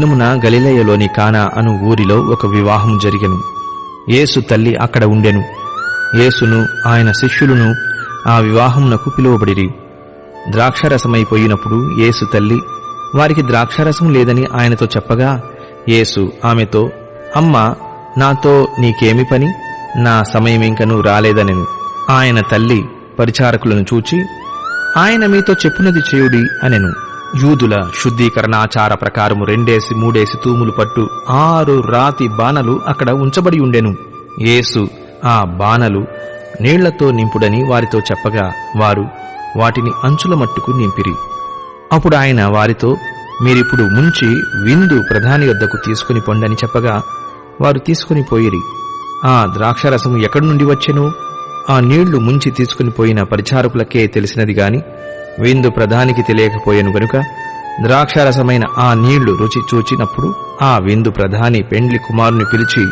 దినమున గలిలయలోని కానా అను ఊరిలో ఒక వివాహం జరిగెను. యేసు తల్లి అక్కడ ఉండెను. యేసును ఆయన శిష్యులను ఆ వివాహమునకు పిలువబడిరి. ద్రాక్షరసమైపోయినప్పుడు యేసు తల్లి వారికి ద్రాక్షరసం లేదని ఆయనతో చెప్పగా యేసు ఆమెతో అమ్మా నాతో నీకేమి పని? నా సమయమింకను రాలేదనెను. ఆయన తల్లి పరిచారకులను చూచి ఆయన మీతో చెప్పునది చేయుడి అనెను. యూదుల శుద్ధీకరణాచార ప్రకారము రెండేసి మూడేసి తూములు పట్టు ఆరు రాతి బాణలు అక్కడ ఉంచబడి ఉండెను. యేసు ఆ బాణలు నీళ్ళతో నింపుడని వారితో చెప్పగా వారు వాటిని అంచుల మట్టుకు నింపిరి. అప్పుడు ఆయన వారితో మీరిప్పుడు ముంచి విందు ప్రధాని వద్దకు తీసుకుని పొండని చెప్పగా వారు తీసుకుని పోయిరి. ఆ ద్రాక్షరసము ఎక్కడి నుండి వచ్చెను? ఆ నీళ్ళు ముంచి తీసుకుని పోయిన పరిచారకులకే తెలిసినది గాని విందు ప్రధానికి తెలియకపోయాను గనుక ద్రాక్షారసమైన ఆ నీళ్ళు రుచి చూచినప్పుడు ఆ విందు ప్రధాని పెండ్లి కుమారుని పిలిచి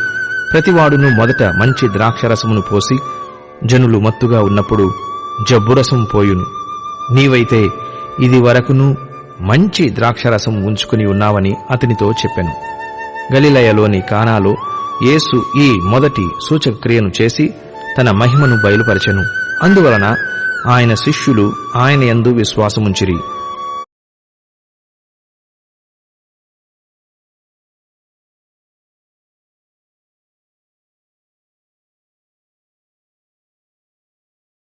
ప్రతివాడును మొదట మంచి ద్రాక్షరసమును పోసి జనులు మత్తుగా ఉన్నప్పుడు జబ్బురసం పోయును. నీవైతే ఇది వరకును మంచి ద్రాక్షరసం ఉంచుకుని ఉన్నావని అతనితో చెప్పాను. గలిలయలోని కానాలో యేసు ఈ మొదటి సూచక్రియను చేసి తన మహిమను బయలుపరచెను. అందువలన ఆయన శిష్యులు ఆయన యందు విశ్వాసముంచిరి.